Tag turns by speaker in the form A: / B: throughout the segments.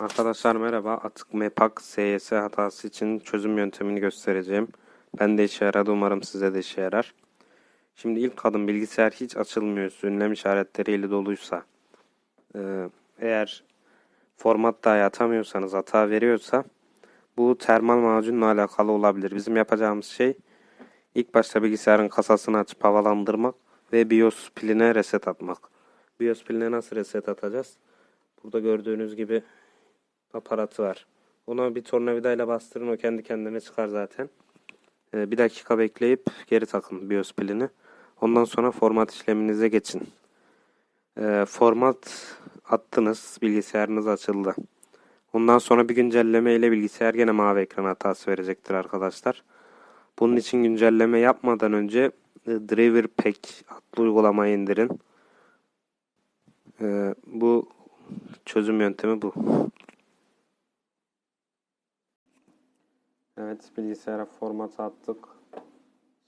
A: Arkadaşlar merhaba. Atık MEPAK SYS hatası için çözüm yöntemini göstereceğim. Ben de işe yaradı. Umarım size de işe yarar. Şimdi ilk adım bilgisayar hiç açılmıyorsa, ünlem işaretleriyle doluysa, e, eğer format dahi atamıyorsanız, hata veriyorsa bu termal macunla alakalı olabilir. Bizim yapacağımız şey ilk başta bilgisayarın kasasını açıp havalandırmak ve BIOS piline reset atmak. BIOS piline nasıl reset atacağız? Burada gördüğünüz gibi aparatı var. Ona bir tornavidayla bastırın o kendi kendine çıkar zaten. Ee, bir dakika bekleyip geri takın BIOS pilini. Ondan sonra format işleminize geçin. Ee, format attınız bilgisayarınız açıldı. Ondan sonra bir güncelleme ile bilgisayar gene mavi ekran hatası verecektir arkadaşlar. Bunun için güncelleme yapmadan önce e, Driver Pack adlı uygulamayı indirin. Ee, bu çözüm yöntemi bu. Evet bilgisayara format attık.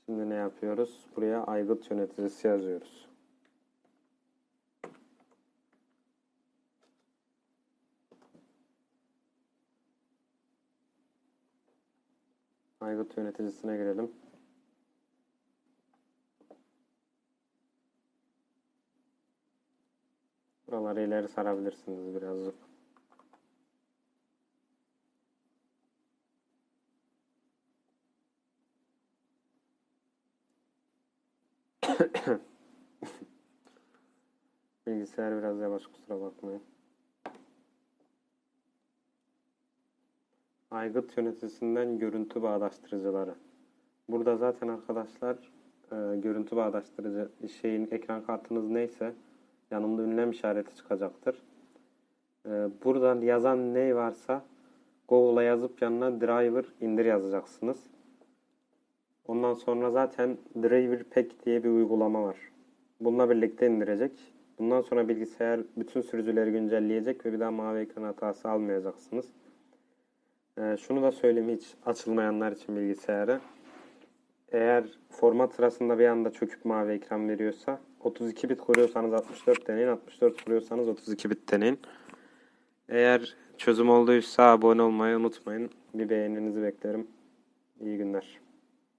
A: Şimdi ne yapıyoruz? Buraya aygıt yöneticisi yazıyoruz. Aygıt yöneticisine girelim. Buraları ileri sarabilirsiniz birazcık. Bilgisayar biraz yavaş kusura bakmayın. Aygıt yöneticisinden görüntü bağdaştırıcıları. Burada zaten arkadaşlar e, görüntü bağdaştırıcı şeyin ekran kartınız neyse yanında ünlem işareti çıkacaktır. E, buradan yazan ne varsa Google'a yazıp yanına driver indir yazacaksınız. Ondan sonra zaten Driver Pack diye bir uygulama var. Bununla birlikte indirecek. Bundan sonra bilgisayar bütün sürücüleri güncelleyecek ve bir daha mavi ekran hatası almayacaksınız. Ee, şunu da söyleyeyim hiç açılmayanlar için bilgisayarı. Eğer format sırasında bir anda çöküp mavi ekran veriyorsa 32 bit kuruyorsanız 64 deneyin, 64 kuruyorsanız 32 bit deneyin. Eğer çözüm olduysa abone olmayı unutmayın. Bir beğeninizi beklerim. İyi günler.